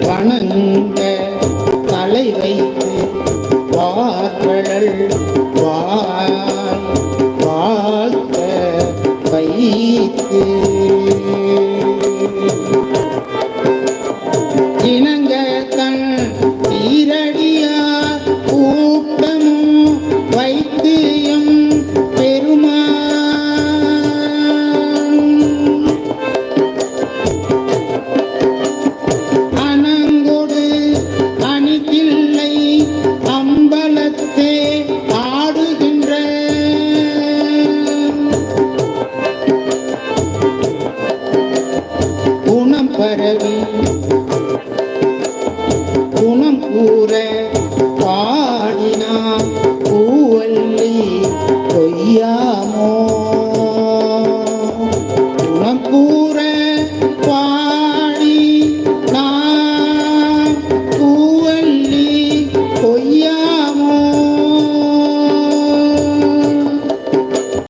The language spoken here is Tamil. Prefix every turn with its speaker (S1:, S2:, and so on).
S1: வணங்க தலை வைத்து வார்கழல் வாய் வாழ்த்த வைத்து பரவி குணம் கூற பாடினா பூவல்லி பொய்யாமோ?